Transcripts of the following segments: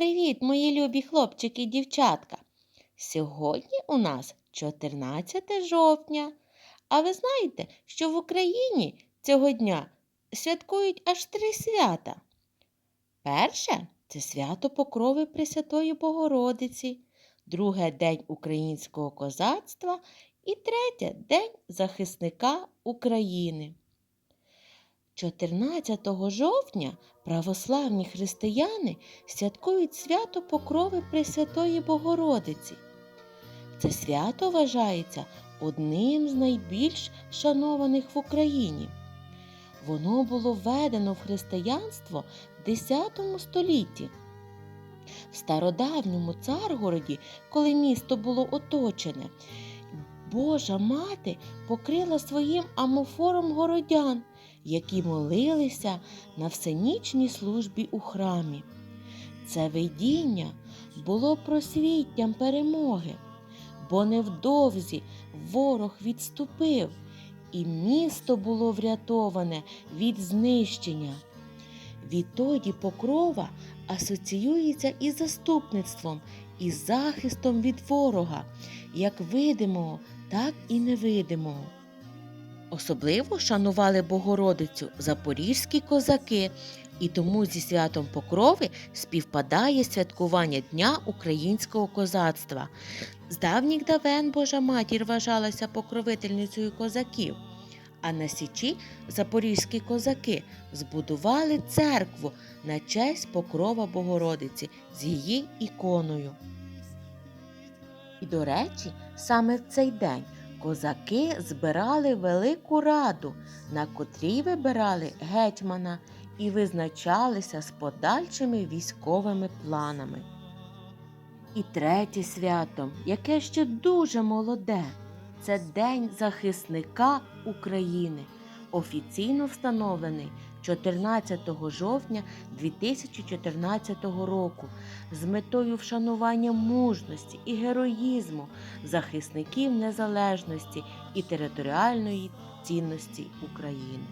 Привіт, мої любі хлопчики і дівчатка! Сьогодні у нас 14 жовтня. А ви знаєте, що в Україні цього дня святкують аж три свята. Перше це свято Покрови Пресвятої Богородиці, друге День українського козацтва і третє День захисника України. 14 жовтня православні християни святкують свято Покрови Пресвятої Богородиці. Це свято вважається одним з найбільш шанованих в Україні. Воно було введено в християнство в X столітті. В стародавньому Царгороді, коли місто було оточене, Божа мати покрила своїм амофором городян, які молилися на всенічній службі у храмі. Це видіння було просвіттям перемоги, бо невдовзі ворог відступив, і місто було врятоване від знищення. Відтоді покрова асоціюється із заступництвом і захистом від ворога, як видимого, так і невидимого. Особливо шанували Богородицю запорізькі козаки, і тому зі святом Покрови співпадає святкування Дня українського козацтва. З давніх давен Божа матір вважалася покровительницею козаків, а на Січі запорізькі козаки збудували церкву на честь Покрова Богородиці з її іконою. І, до речі, саме в цей день козаки збирали велику раду, на котрій вибирали гетьмана і визначалися з подальшими військовими планами. І третє свято, яке ще дуже молоде, це День захисника України, офіційно встановлений 14 жовтня 2014 року з метою вшанування мужності і героїзму захисників незалежності і територіальної цінності України.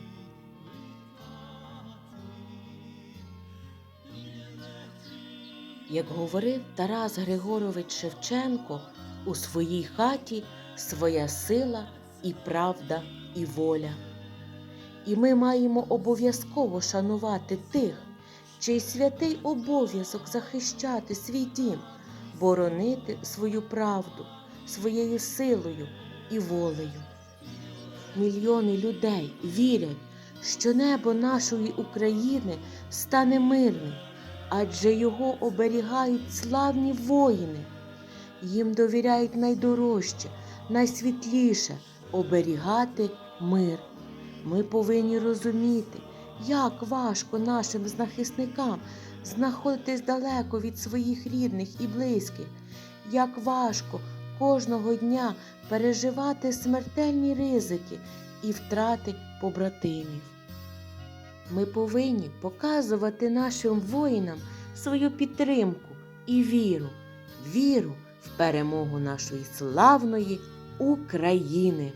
Як говорив Тарас Григорович Шевченко, у своїй хаті своя сила і правда і воля. І ми маємо обов'язково шанувати тих, чий святий обов'язок захищати свій дім, боронити свою правду своєю силою і волею. Мільйони людей вірять, що небо нашої України стане мирним, адже його оберігають славні воїни. Їм довіряють найдорожче, найсвітліше оберігати мир. Ми повинні розуміти, як важко нашим захисникам знаходитись далеко від своїх рідних і близьких, як важко кожного дня переживати смертельні ризики і втрати побратимів. Ми повинні показувати нашим воїнам свою підтримку і віру, віру в перемогу нашої славної України.